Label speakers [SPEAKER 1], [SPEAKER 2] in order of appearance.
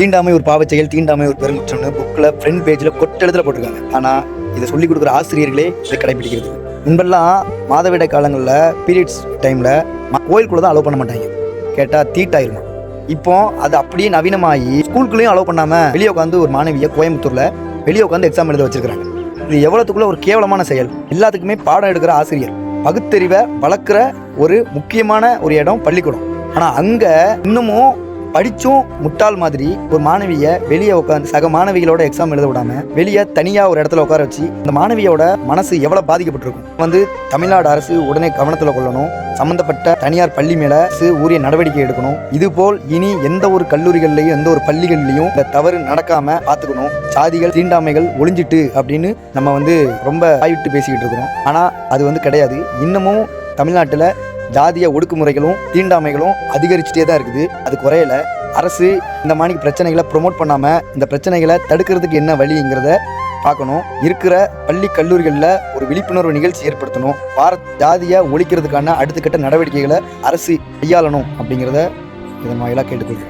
[SPEAKER 1] தீண்டாமை ஒரு பாவச் செயல் தீண்டாமை ஒரு பெருங்குற்றம்னு புக்கில் ஃப்ரண்ட் பேஜில் கொட்டெழுத்துல போட்டிருக்காங்க. ஆனால் இதை சொல்லிக் கொடுக்குற ஆசிரியர்களே இதை கடைபிடிக்கிறது முன்பெல்லாம் மாதவிட காலங்களில் பீரியட்ஸ் டைமில் கோயிலுக்குள்ளே தான் அலோவ் பண்ண மாட்டாங்க. கேட்டால் தீட்டாயிருமா? இப்போ அது அப்படியே நவீனமாகி ஸ்கூலுக்குள்ளேயும் அலோவ் பண்ணாமல் வெளியே உட்காந்து ஒரு மாணவியை கோயம்புத்தூரில் வெளியே உட்காந்து எக்ஸாம் எழுத வச்சிருக்காங்க இது எவ்வளோத்துக்குள்ளே ஒரு கேவலமான செயல். எல்லாத்துக்குமே பாடம் எடுக்கிற ஆசிரியர். பகுத்தறிவை வளர்க்குற ஒரு முக்கியமான ஒரு இடம் பள்ளிக்கூடம். ஆனால் அங்கே இன்னமும் படிச்சும் முட்டாள் மாதிரி ஒரு மாணவியை வெளியே உட்காந்து சக மாணவிகளோட எக்ஸாம் எழுத விடாம வெளியே தனியா ஒரு இடத்துல உட்கார வச்சு அந்த மாணவியோட மனசு எவ்வளவு பாதிக்கப்பட்டிருக்கும்? வந்து தமிழ்நாடு அரசு உடனே கவனத்துல கொள்ளணும். சம்பந்தப்பட்ட தனியார் பள்ளி மேல உரிய நடவடிக்கை எடுக்கணும். இது போல் இனி எந்த ஒரு கல்லூரிகள்லையும் எந்த ஒரு பள்ளிகள்லையும் இந்த தவறு நடக்காம பார்த்துக்கணும். சாதிகள் தீண்டாமைகள் ஒளிஞ்சிட்டு அப்படின்னு நம்ம வந்து ரொம்ப வாய்விட்டு பேசிக்கிட்டு இருக்கிறோம். ஆனா அது வந்து கிடையாது. இன்னமும் தமிழ்நாட்டில் ஜாதிய ஒடுக்குமுறைகளும் தீண்டாமைகளும் அதிகரிச்சுட்டே தான் இருக்குது. அது குறையல. அரசு இந்த மாதிரி பிரச்சனைகளை ப்ரொமோட் பண்ணாமல் இந்த பிரச்சனைகளை தடுக்கிறதுக்கு என்ன வழிங்கிறத பார்க்கணும். இருக்கிற பள்ளி கல்லூரிகளில் ஒரு விழிப்புணர்வு நிகழ்ச்சி ஏற்படுத்தணும். பாரத் ஜாதியை ஒழிக்கிறதுக்கான அடுத்த கட்ட நடவடிக்கைகளை அரசு கையாளணும் அப்படிங்கிறத இதன் வாயிலாக கேட்டுக்கொள்கிறேன்.